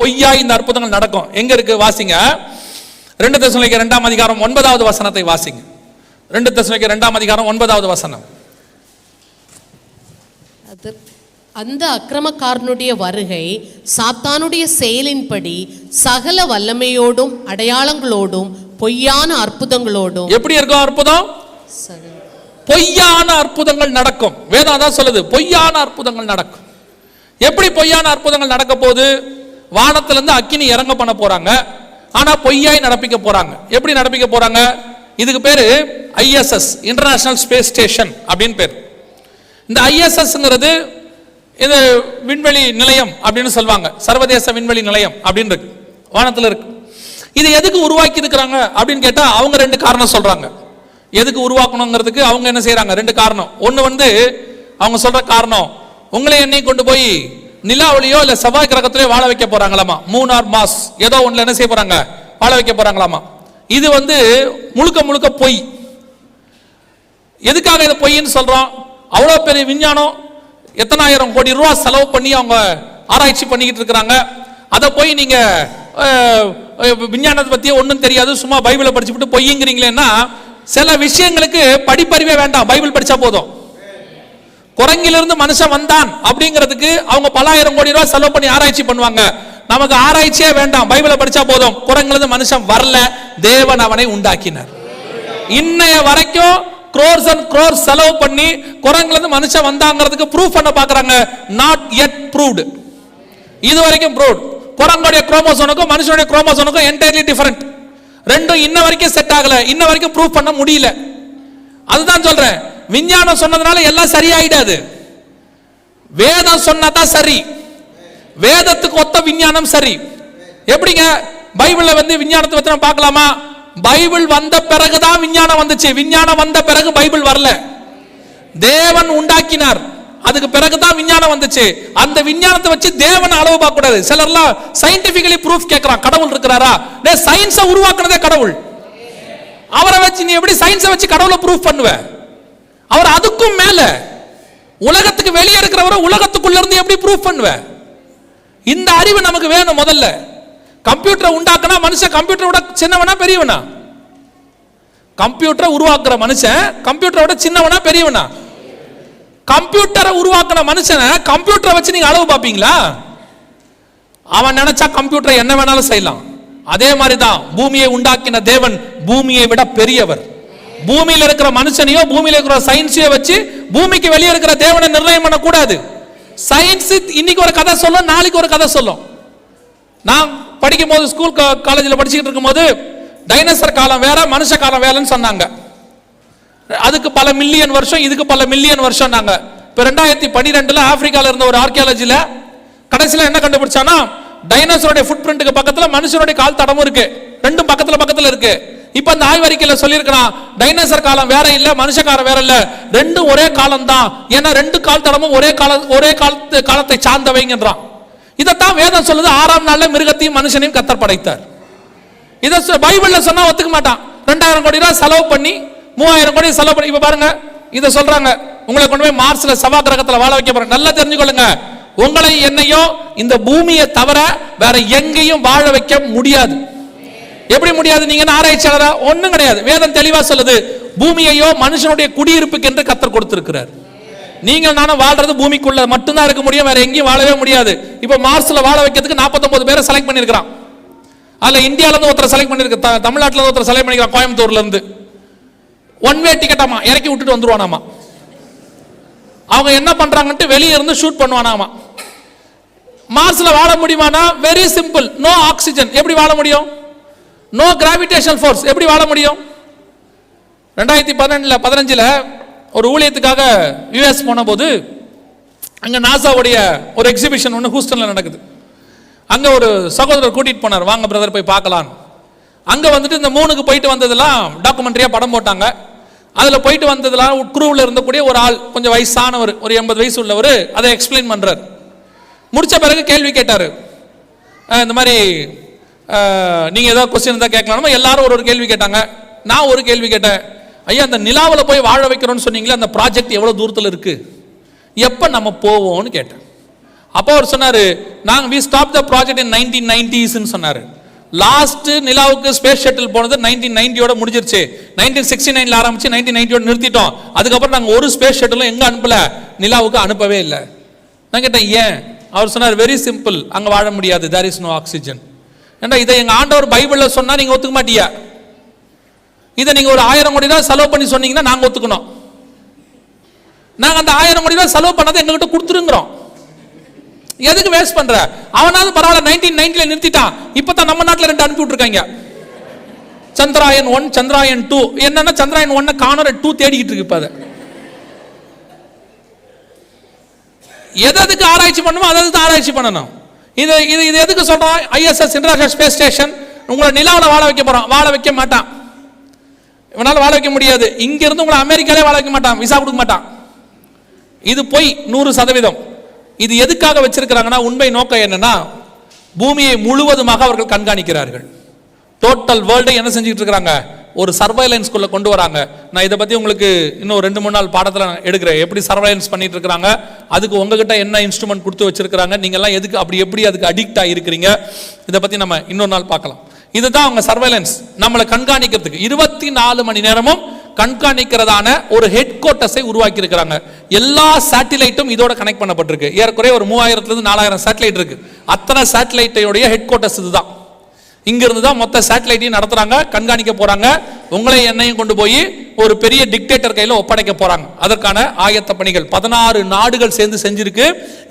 பொய்யா இந்த அற்புதங்கள் நடக்கும். எங்க இருக்கு? வாசிங்க. ரெண்டு தசனிக்க ரெண்டாம் அதிகாரம் ஒன்பதாவது வசனத்தை வாசிங்க. ரெண்டு தசனிக்க ரெண்டாம் அதிகாரம் ஒன்பதாவது வசனம். அந்த அக்கிரமக்காரனுடைய வருகை சாத்தானுடைய செயலின்படி சகல வல்லமையோடும் அடையாளங்களோடும் பொய்யான அற்புதங்களோடும். எப்படி இருக்கும் அற்புதம்? பொய்யான அற்புதங்கள் நடக்கும். வேதம் அதான் சொல்லுது. பொய்யான அற்புதங்கள் நடக்கும். எப்படி பொய்யான அற்புதங்கள் நடக்க போகுது வானத்திலிருந்து அக்கினி இறங்க பண்ண போறாங்க. ஆனா பொய்யாய் நடப்பிக்க போறாங்க. எப்படி நடப்பிக்க போறாங்க? இதுக்கு பேரு ஐஎஸ்எஸ் இன்டர்நேஷனல் ஸ்பேஸ் ஸ்டேஷன் அப்படின்னு பேர். இந்த ஐஎஸ்எஸ்ங்கிறது இது விண்வெளி நிலையம் அப்படின்னு சொல்லுவாங்க. சர்வதேச விண்வெளி நிலையம் அப்படின்னு இருக்கு. வானத்தில் இருக்கு. இது எதுக்கு உருவாக்கி இருக்கிறாங்க அப்படின்னு கேட்டால் அவங்க ரெண்டு காரணம் சொல்றாங்க. எதுக்கு உருவாக்கணுங்கிறதுக்கு அவங்க என்ன செய்யறாங்க ரெண்டு காரணம். ஒன்று வந்து அவங்க சொல்ற காரணம் உங்களை என்னையும் கொண்டு போய் நிலாவிலையோ இல்ல செவ்வாய் கிரகத்திலேயோ வாழ வைக்க போறாங்களாமா? மூணார் மாஸ். ஏதோ ஒண்ணுல என்ன செய்ய போறாங்க? வாழ வைக்க போறாங்களாமா? இது வந்து முழுக்க முழுக்க பொய். எதுக்காக இது பொய்ன்னு சொல்றோம்? அவ்வளோ பெரிய விஞ்ஞானம் எத்தனாயிரம் கோடி ரூபா செலவு பண்ணி அவங்க ஆராய்ச்சி பண்ணிக்கிட்டு இருக்கிறாங்க. அதை போய் நீங்க விஞ்ஞானத்தை பத்தியே ஒன்றும் தெரியாது. சும்மா பைபிளை படிச்சுட்டு பொய்யுங்கிறீங்களேன்னா சில விஷயங்களுக்கு படிப்பறிவே வேண்டாம். பைபிள் படிச்சா போதும். குரங்கிலிருந்து மனுஷன் வந்தான் அப்படிங்கிறதுக்கு அவங்க பலாயிரம் கோடி ரூபாய் செலவு பண்ணி ஆராய்ச்சி பண்ணுவாங்க. நமக்கு ஆராய்ச்சியே வேண்டாம். பைபிளை படிச்சா போதும். குரங்கிலிருந்து மனுஷன் வரல. தேவன் அவனை உண்டாக்கினார். இன்னைய வரைக்கும் க்ரோர்ஸ் அண்ட் குரோர்ஸ் செலவு பண்ணி குரங்கிலிருந்து மனுஷன் வந்தாங்கிறதுக்கு ப்ரூஃப் பண்ண பாக்குறாங்க நாட் எட் ப்ரூவ்டு இது வரைக்கும் ப்ரூவ்ட் குரங்குடைய குரோமோசோனுக்கும் மனுஷனுடைய குரோமோசோனுக்கும் என்டையர்லி டிஃபரெண்ட் ரெண்டும் இன்ன வரைக்கும் செட் ஆகல. இன்ன வரைக்கும் ப்ரூஃப் பண்ண முடியல. அதுதான் சொல்றேன். விஞ்ஞானம் சொன்னதுனால எல்லாம் சரியாயிடாது. வேதம் சொன்னதான் சரி. வேதத்துக்கு ஒத்த விஞ்ஞானம் சரி. எப்படிங்க? பைபிள்ல வந்து விஞ்ஞானத்தை பத்தி நம்ம பார்க்கலாமா? பைபிள் வந்த பிறகுதான் விஞ்ஞானம் வந்துச்சு. விஞ்ஞானம் வந்த பிறகு பைபிள் வரல. தேவன் உண்டாக்கினார். அதுக்கு பிறகுதான் விஞ்ஞானம் வந்துச்சு. அந்த விஞ்ஞானத்தை வச்சு தேவன் அளவு பார்க்க கூடாது சிலர்லாம் சயின்டிபிகலி ப்ரூஃப் கேட்கறான். கடவுள் இருக்கிறாரா? சயின்ஸை உருவாக்குனதே கடவுள். அவரை வச்சு நீ எப்படி சயின்ஸை வச்சு கடவுளை ப்ரூஃப் பண்ணுவேன் அவர் அதுக்கும் மேல. உலகத்துக்கு வெளியே இருக்கிறவரை உலகத்துக்குள்ள இருந்து எப்படி ப்ரூஃப் பண்ணுவ? இந்த அறிவு நமக்கு வேணும் முதல்ல. கம்ப்யூட்டரை உண்டாக்குனா மனுஷன் கம்ப்யூட்டரை விட சின்னவனா பெரியவனா? கம்ப்யூட்டரை உருவாக்குற மனுஷன் கம்ப்யூட்டரை விட சின்னவனா பெரியவனா? கம்ப்யூட்டரை உருவாக்குன மனுஷனை கம்ப்யூட்டரை வச்சு நீங்க அளவு பார்ப்பீங்களா? அவன் நினைச்சா கம்ப்யூட்டரை என்ன வேணாலும் செய்யலாம். அதே மாதிரி தான் பூமியை உண்டாக்கின தேவன் பூமியை விட பெரியவர். பூமியில் இருக்கிற மனுஷனையோ பூமியில் இருக்கிற சயின்ஸையோ வச்சு பூமிக்கு வெளியே இருக்கிற தேவனை நிர்ணயம் பண்ணக்கூடாது. சயின்ஸ் இன்னைக்கு ஒரு கதை சொல்லும் நாளைக்கு ஒரு கதை சொல்லும். நான் படிக்கும் போது ஸ்கூல் காலேஜில் படிச்சுக்கிட்டு இருக்கும்போது டைனோசர் காலம் வேற மனுஷ காலம் வேலைன்னு சொன்னாங்க. அதுக்கு பல மில்லியன் வருஷம் இதுக்கு பல மில்லியன் வருஷம் நாங்க இப்போ ரெண்டாயிரத்தி பன்னிரெண்டுல ஆப்பிரிக்கால இருந்த ஒரு ஆர்கியாலஜில கடைசியில் என்ன கண்டுபிடிச்சானா டைனோசருடைய ஃபுட் பிரிண்ட்டுக்கு பக்கத்தில் மனுஷனுடைய கால் தடமும் இருக்கு. ரெண்டும் பக்கத்தில் பக்கத்தில் இருக்கு. இப்போ அந்த ஆய்வறிக்கையில சொல்லியிருக்கிறான் டைனோசர் காலம் வேற இல்ல மனுஷ காலம் வேற இல்ல ரெண்டும் ஒரே காலம் தான் ஏன்னா ரெண்டு கால் தடமும் ஒரே கால ஒரே காலத்து காலத்தை சார்ந்தவைங்கன்றான். இதைத்தான் வேதம் சொல்லுது ஆறாம் நாள்ல மிருகத்தையும் மனுஷனையும் கத்தர் படைத்தார். இதை சொ- பைபிள்ல சொன்னா ஒத்துக்க மாட்டான். ரெண்டாயிரம் கோடி ரூபாய் செலவு பண்ணி மூவாயிரம் கோடி செலவு பண்ணி இப்ப பாருங்க இதை சொல்றாங்க. உங்களை கொண்டு போய் மார்ஸ்ல செவ்வாய் கிரகத்துல வாழ வைக்க போறேன். நல்லா தெரிஞ்சுக்கொள்ளுங்க. உங்களை என்னையோ இந்த பூமியை தவிர வேற எங்கேயும் வாழ வைக்க முடியாது. எப்படி முடியாது? நீங்க என்ன ஆராய்ச்சியாளரா? ஒன்றும் கிடையாது. வேதம் தெளிவா சொல்லுது பூமியையோ மனுஷனுடைய குடியிருப்புக்கு என்று கத்தர் கொடுத்திருக்கிறார். நீங்கள் நானும் வாழ்றது பூமிக்குள்ள மட்டும்தான் இருக்க முடியும் வேற எங்கேயும் வாழவே முடியாது. இப்போ மார்ஸ்ல வாழ வைக்கிறதுக்கு 49 பேரை செலக்ட் பண்ணிருக்கிறான் அதில் இந்தியாவிலேருந்து ஒருத்தரை ஒருத்தர் செலக்ட் பண்ணிருக்கு தமிழ்நாட்டில் ஒருத்தர் செலக்ட் பண்ணிக்கிறான் கோயம்புத்தூர்லேருந்து. ஒன் வே டிக்கெட்டாமா இறக்கி விட்டுட்டு வந்துருவானாமா. அவங்க என்ன பண்ணுறாங்கன்ட்டு வெளியே இருந்து ஷூட் பண்ணுவானாமா. மார்ஸில் வாழ முடியுமானா? வெரி சிம்பிள் நோ ஆக்சிஜன் எப்படி வாழ முடியும்? நோ கிராவிடேஷனல் ஃபோர்ஸ் எப்படி வாழ முடியும்? ரெண்டாயிரத்தி பதினெண்டில் பதினஞ்சில் ஒரு ஊழியத்துக்காக யூஎஸ் போன போது நாசாவுடைய ஒரு எக்ஸிபிஷன் ஒன்று ஹூஸ்டனில் நடக்குது. அங்கே ஒரு சகோதரர் கூட்டிகிட்டு போனார். வாங்க பிரதர் போய் பார்க்கலாம். அங்கே வந்துட்டு இந்த மூணுக்கு போயிட்டு வந்ததெல்லாம் டாக்குமெண்ட்ரியாக படம் போட்டாங்க. அதில் போயிட்டு வந்ததெல்லாம் குரூவில் இருந்தக்கூடிய ஒரு ஆள் கொஞ்சம் வயசானவர் ஒரு எண்பது வயசு உள்ளவர் அதை எக்ஸ்பிளைன் பண்ணுறார் முடித்த பிறகு கேள்வி கேட்டார். இந்த மாதிரி நீங்கள் ஏதாவது கொஸ்டின் இருந்தால் கேட்கலாமா? எல்லாரும் ஒரு ஒரு கேள்வி கேட்டாங்க. நான் ஒரு கேள்வி கேட்டேன். ஐயா அந்த நிலாவில் போய் வாழ வைக்கிறோன்னு சொன்னீங்களே அந்த ப்ராஜெக்ட் எவ்வளோ தூரத்தில் இருக்குது எப்போ நம்ம போவோம்னு கேட்டேன். அப்போ அவர் சொன்னார் நாங்கள் we stop the project in nineteen நைன்டிஸ்ன்னு சொன்னார். லாஸ்ட்டு நிலாவுக்கு ஸ்பேஸ் ஷட்டில் போனது நைன்டீன் நைன்டியோட முடிஞ்சிருச்சு. நைன்டீன் சிக்ஸ்டி நைனில் ஆரம்பிச்சு நைன்டீன் நைன்டியோட நிறுத்திட்டோம். அதுக்கப்புறம் நாங்கள் ஒரு ஸ்பேஸ் ஷட்டிலும் எங்கே அனுப்பல? நிலாவுக்கு அனுப்பவே இல்லை. நான் கேட்டேன் ஏன்? அவர் சொன்னார் வெரி சிம்பிள் அங்கே வாழ முடியாது. தேர் இஸ் நோ ஆக்சிஜன் ஏண்டா இதை எங்கள் ஆண்டவர் பைபிளில் சொன்னால் நீங்கள் ஒத்துக்க மாட்டியா? இதை நீங்கள் ஒரு ஆயிரம் கோடி தான் செலவு பண்ணி சொன்னீங்கன்னா நாங்கள் ஒத்துக்கணும். நாங்கள் அந்த ஆயிரம் கோடி தான் செலவு பண்ணதை எங்ககிட்ட கொடுத்துருங்கிறோம். எதுக்கு வேஸ்ட் பண்ற? அவனாவது பரவாயில்ல நைன்டீன் நைன்டில நிறுத்திட்டான். இப்பதான் நம்ம நாட்டில் ரெண்டு அனுப்பி விட்டுருக்காங்க. சந்திராயன் ஒன் சந்திராயன் டூ என்னன்னா சந்திராயன் ஒன்ன காணற டூ தேடிக்கிட்டு இருக்கு இப்ப அதை. எதுக்கு ஆராய்ச்சி பண்ணுமோ அதை ஆராய்ச்சி பண்ணணும்? இது இது இது எதுக்கு சொல்றோம்? ஐஎஸ்எஸ் இன்டர்நேஷனல் ஸ்பேஸ் ஸ்டேஷன் உங்களை நிலாவில் வாழ வைக்க போறோம். வாழ வைக்க மாட்டான். இவனால் வாழ வைக்க முடியாது. இங்கேருந்து உங்களை அமெரிக்காலே வாழ வைக்க மாட்டான். விசா கொடுக்க மாட்டான். இது பொய் நூறு சதவீதம். இது எதுக்காக வச்சிருக்கிறாங்கன்னா உண்மை நோக்கம் என்னன்னா பூமியை முழுவதுமாக அவர்கள் கண்காணிக்கிறார்கள். டோட்டல் வேர்ல்டை என்ன செஞ்சுட்டு இருக்கிறாங்க? ஒரு சர்வைலன்ஸ்குள்ளே கொண்டு வராங்க. நான் இதை பற்றி உங்களுக்கு இன்னும் ரெண்டு மூணு நாள் பாடத்தில் நான் எடுக்கிறேன். எப்படி சர்வைலன்ஸ் பண்ணிட்டு இருக்கிறாங்க? அதுக்கு உங்ககிட்ட என்ன இன்ஸ்ட்ருமெண்ட் கொடுத்து வச்சிருக்கிறாங்க? நீங்கள்லாம் எதுக்கு அப்படி எப்படி அதுக்கு அடிக்ட் ஆகிருக்கிறீங்க இதை பற்றி நம்ம இன்னொரு நாள் பார்க்கலாம். இதுதான் அவங்க சர்வைலன்ஸ் நம்மளை கண்காணிக்கிறதுக்கு இருபத்தி நாலு மணி நேரமும் கண்காணிக்கிறதான ஒரு ஹெட் குவார்ட்டர்ஸை உருவாக்கி இருக்கிறாங்க எல்லா சேட்டிலைட்டும் இதோட கனெக்ட் பண்ணப்பட்டிருக்கு. ஏறக்குறைய ஒரு மூவாயிரத்துல இருந்து நாலாயிரம் சேட்டிலைட் இருக்கு. அத்தனை சேட்டிலைட்டையுடைய ஹெட் குவார்ட்டர்ஸ் இதுதான். இங்கிருந்து தான் மொத்த சேட்டலைட்டையும் நடத்துறாங்க கண்காணிக்க போறாங்க. உங்களையும் என்னையும் கொண்டு போய் ஒரு பெரிய டிக்டேட்டர் கையில் ஒப்படைக்க போறாங்க. அதற்கான ஆயத்த பணிகள் பதினாறு நாடுகள் சேர்ந்து செஞ்சிருக்கு.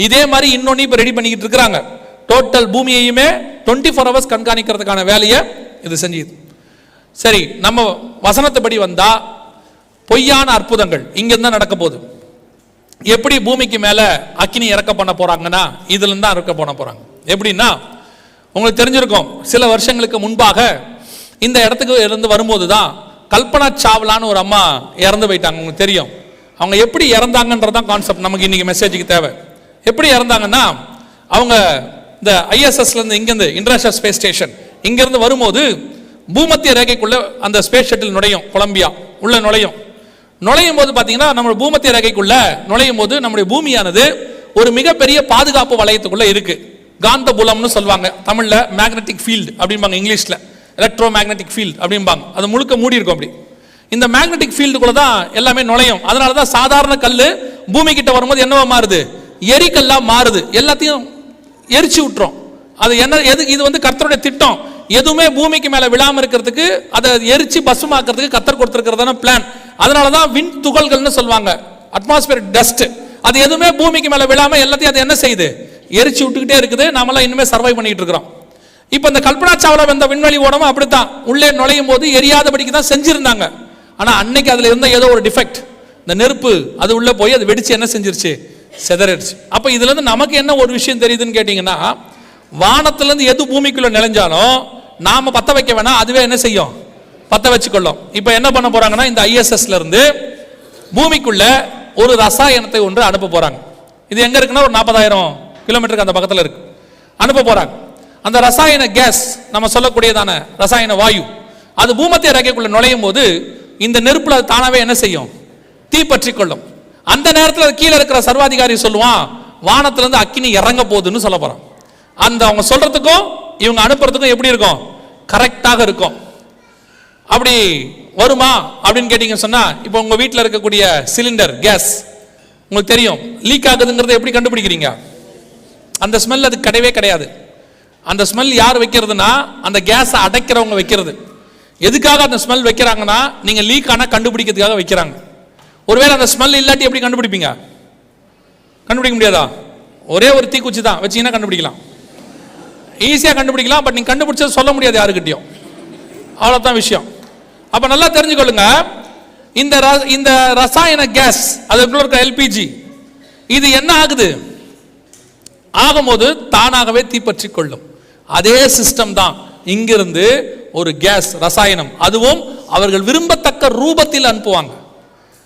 இதே மாதிரி இன்னொன்னு இப்போ ரெடி பண்ணிக்கிட்டு இருக்கிறாங்க. டோட்டல் பூமியையுமே டுவெண்ட்டி ஃபோர் ஹவர்ஸ் கண்காணிக்கிறதுக்கான வேலையை இது செஞ்சுது. சரி நம்ம வசனத்துப்படி வந்தா பொய்யான அற்புதங்கள் இங்க தான் நடக்க போகுது. எப்படி பூமிக்கு மேல அக்கினி இறக்க பண்ண போறாங்கன்னா இதுல தான் இறக்க பண்ண போறாங்க. எப்படின்னா உங்களுக்கு தெரிஞ்சிருக்கும் சில வருஷங்களுக்கு முன்பாக இந்த இடத்துக்கு இருந்து வரும்போது தான் கல்பனா சாவ்லான்னு ஒரு அம்மா இறந்து போயிட்டாங்க உங்களுக்கு தெரியும். அவங்க எப்படி இறந்தாங்கன்றதான் கான்செப்ட் நமக்கு இன்றைக்கி மெசேஜுக்கு தேவை. எப்படி இறந்தாங்கன்னா அவங்க இந்த ஐஎஸ்எஸ்லேருந்து இங்கேருந்து இன்டர்நேஷனல் ஸ்பேஸ் ஸ்டேஷன் இங்கேருந்து வரும்போது பூமத்திய ரேகைக்குள்ளே அந்த ஸ்பேஸ் ஷட்டில் நுழையும் கொலம்பியா. உள்ளே நுழையும். நுழையும் போது பார்த்தீங்கன்னா நம்ம பூமத்திய ரேகைக்குள்ளே நுழையும் போது நம்முடைய பூமியானது ஒரு மிகப்பெரிய பாதுகாப்பு வளையத்துக்குள்ளே இருக்குது காந்த புலம்னு சொல்லுவாங்க. தமிழில் மேக்னெட்டிக் ஃபீல்டு அப்படிம்பாங்க இங்கிலீஷில். எலக்ட்ரோ மேக்னெட்டிக் ஃபீல்டு அப்படிம்பாங்க. அது முழுக்க மூடி இருக்கும் அப்படி. இந்த மேக்னெட்டிக் ஃபீல்டுக்குள்ள தான் எல்லாமே நுழையும். அதனால தான் சாதாரண கல் பூமி கிட்ட வரும்போது என்னவா மாறுது? எரிக்கல்லா மாறுது. எல்லாத்தையும் எரிச்சு விட்டுரும். அது என்ன எது இது வந்து கர்த்தருடைய திட்டம். எதுவுமே பூமிக்கு மேலே விழாம இருக்கிறதுக்கு அதை எரிச்சு பசுமாக்கிறதுக்கு கத்தர் கொடுத்துருக்கிறதான பிளான் அதனால தான் விண் துகள்கள்னு சொல்லுவாங்க. அட்மாஸ்பியர் டஸ்ட் அது எதுவுமே பூமிக்கு மேலே விழாம எல்லாத்தையும் அது என்ன செய்யுது? எரிச்சு விட்டுக்கிட்டே இருக்குது. நம்மளாம் இனிமேல் சர்வை பண்ணிட்டு இருக்கிறோம். இப்போ இந்த கல்பனா சாவ்லா வந்த விண்வெளி ஓடமும் அப்படித்தான். உள்ளே நுழையும் போது எரியாதபடிக்கு தான் செஞ்சிருந்தாங்க. ஆனால் அன்னைக்கு அதில் இருந்த ஏதோ ஒரு டிஃபெக்ட் இந்த நெருப்பு அது உள்ளே போய் அது வெடிச்சு என்ன செஞ்சிருச்சு? செதறிடுச்சு. அப்போ இதுலேருந்து நமக்கு என்ன ஒரு விஷயம் தெரியுதுன்னு கேட்டிங்கன்னா வானத்துலேருந்து எது பூமிக்குள்ளே நிலைஞ்சாலும் நாம் பற்ற வைக்க வேணாம். அதுவே என்ன செய்யும்? பற்ற வச்சுக்கொள்ளும். இப்போ என்ன பண்ண போகிறாங்கன்னா இந்த ஐஎஸ்எஸ்லேருந்து இருந்து ஒரு ரசாயனத்தை ஒன்று அனுப்ப போகிறாங்க இது எங்கே இருக்குன்னா ஒரு நாற்பதாயிரம் கிலோமீட்டருக்கு அந்த பக்கத்தில் இருக்கு. அனுப்ப போறாங்க. அந்த ரசாயன கேஸ் நம்ம சொல்லக்கூடியதான ரசாயன வாயு அது பூமத்திய ரேகைக்குள்ள நுழையும் போது இந்த நெருப்புல தானாவே என்ன செய்யும்? தீ பற்றி கொள்ளும். அந்த நேரத்தில் கீழே இருக்கிற சர்வாதிகாரி சொல்லுவான் வானத்திலிருந்து அக்கினி இறங்க போகுதுன்னு சொல்ல போறான். அந்த அவங்க சொல்றதுக்கும் இவங்க அனுப்புறதுக்கும் எப்படி இருக்கும்? கரெக்டாக இருக்கும். அப்படி வருமா அப்படின்னு கேட்டீங்க சொன்னா இப்போ உங்க வீட்டில் இருக்கக்கூடிய சிலிண்டர் கேஸ் உங்களுக்கு தெரியும் லீக் ஆகுதுங்கிறத எப்படி கண்டுபிடிக்கிறீங்க? அந்த ஸ்மெல் அது கிடையவே கிடையாது. அந்த ஸ்மெல் யார் வைக்கிறதுனா அந்த கேஸை அடைக்கிறவங்க வைக்கிறது. எதுக்காக அந்த ஸ்மெல் வைக்கிறாங்கன்னா நீங்கள் லீக் ஆனால் கண்டுபிடிக்கிறதுக்காக வைக்கிறாங்க. ஒருவேளை அந்த ஸ்மெல் இல்லாட்டி எப்படி கண்டுபிடிப்பீங்க? கண்டுபிடிக்க முடியாதா? ஒரே ஒரு தீக்குச்சி தான். வச்சீங்கன்னா கண்டுபிடிக்கலாம். ஈஸியாக கண்டுபிடிக்கலாம் பட் நீங்கள் கண்டுபிடிச்சது சொல்ல முடியாது யாருக்கிட்டையும். அவ்வளோதான் விஷயம். அப்போ நல்லா தெரிஞ்சுக்கொள்ளுங்க. இந்த ர- இந்த ரசாயன கேஸ் அதுக்குள்ள இருக்க எல்பிஜி இது என்ன ஆகுது? ஆகும்போது தானாகவே தீப்பற்றி கொள்ளும் அதே சிஸ்டம் தான் இங்கிருந்து ஒரு கேஸ் ரசாயனம். அதுவும் அவர்கள் விரும்பத்தக்க ரூபத்தில் அனுப்புவாங்க.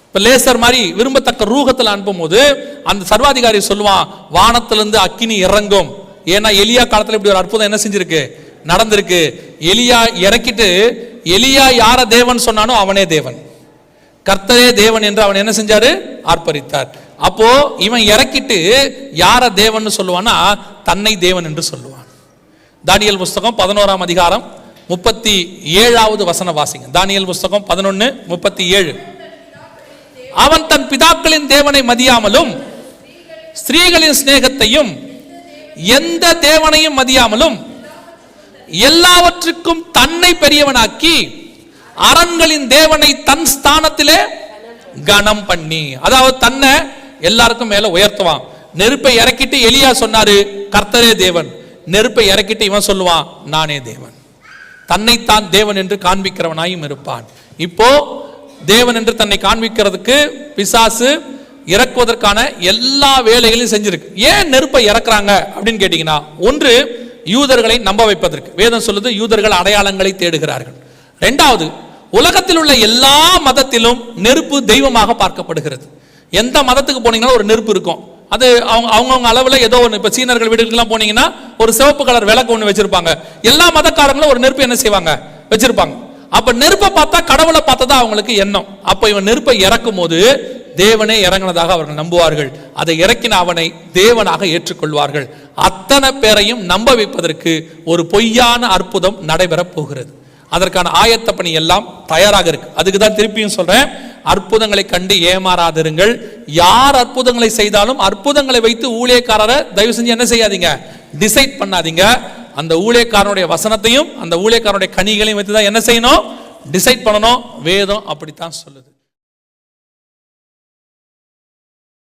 இப்போ லேசர் மாதிரி விரும்பத்தக்க ரூபத்தில் அனுப்பும்போது அந்த சர்வாதிகாரி சொல்லுவான் வானத்திலிருந்து அக்கினி இறங்கும். ஏன்னா எலியா காலத்தில் இப்படி ஒரு அற்புதம் என்ன செஞ்சிருக்கு? நடந்திருக்கு. எலியா இறக்கிட்டு எலியா யார தேவன் சொன்னானோ அவனே தேவன். கர்த்தரே தேவன் என்று அவன் என்ன செஞ்சாரு? ஆர்ப்பரித்தார். அப்போ இவன் இறக்கிட்டு யார தேவன் சொல்லுவான்னா தன்னை தேவன் என்று சொல்லுவான். தானியல் புஸ்தகம் பதினோராம் அதிகாரம் முப்பத்தி ஏழாவது வசன வாசிங்க. தானியல் புஸ்தகம் பதினொன்னு முப்பத்தி ஏழு. அவன் தன் பிதாக்களின் தேவனை மதியாமலும் ஸ்திரீகளின் சிநேகத்தையும் எந்த தேவனையும் மதியாமலும் எல்லாவற்றுக்கும் தன்னை பெரியவனாக்கி அரண்களின் தேவனை தன் ஸ்தானத்திலே கனம் பண்ணி அதாவது தன்னை எல்லாருக்கும் மேல உயர்த்துவான். நெருப்பை இறக்கிட்டு எலியா சொன்னாரு கர்த்தரே தேவன். நெருப்பை இறக்கிட்டு இவன் சொல்லுவான் நானே தேவன். தன்னைத்தான் தேவன் என்று காண்பிக்கிறவனாயும் இருப்பான். இப்போ தேவன் என்று தன்னை காண்பிக்கிறதுக்கு பிசாசு இறக்குவதற்கான எல்லா வேலைகளையும் செஞ்சிருக்கு. ஏன் நெருப்பை இறக்குறாங்க அப்படின்னு கேட்டீங்கன்னா ஒன்று யூதர்களை நம்ப வைப்பதற்கு. வேதம் சொல்லுது யூதர்கள் அடையாளங்களை தேடுகிறார்கள். ரெண்டாவது உலகத்தில் உள்ள எல்லா மதத்திலும் நெருப்பு தெய்வமாக பார்க்கப்படுகிறது. எந்த மதத்துக்கு போனீங்கன்னா ஒரு நெருப்பு இருக்கும். அது அவங்க அவங்கவுங்க அளவில் ஏதோ ஒன்று இப்போ சீனர்கள் வீடுகளுக்குலாம் போனீங்கன்னா ஒரு சிவப்பு கலர் விளக்கு ஒன்று வச்சிருப்பாங்க. எல்லா மதக்காரங்களும் ஒரு நெருப்பு என்ன செய்வாங்க? வச்சிருப்பாங்க. அப்போ நெருப்பை பார்த்தா கடவுளை பார்த்ததா அவங்களுக்கு எண்ணம். அப்போ இவன் நெருப்பை இறக்கும் போது தேவனே இறங்கினதாக அவர்கள் நம்புவார்கள். அதை இறக்கின அவனை தேவனாக ஏற்றுக்கொள்வார்கள். அத்தனை பேரையும் நம்ப வைப்பதற்கு ஒரு பொய்யான அற்புதம் நடைபெறப் போகிறது. அதற்கான ஆயத்த பணி எல்லாம் தயாராக இருக்கு. அதுக்கு தான் திருப்பியும் சொல்றேன். அற்புதங்களை கண்டு ஏமாறாதிருங்கள். யார் அற்புதங்களை செய்தாலும் அற்புதங்களை வைத்து ஊழியக்காரரை தயவு செஞ்சு என்ன செய்யாதீங்க டிசைட் பண்ணாதீங்க. அந்த ஊழியக்காரனுடைய வசனத்தையும் அந்த ஊழியக்காரனுடைய கனிகளையும் வைத்து தான் என்ன செய்யணும் டிசைட் பண்ணணும். வேதம் அப்படித்தான் சொல்லுது.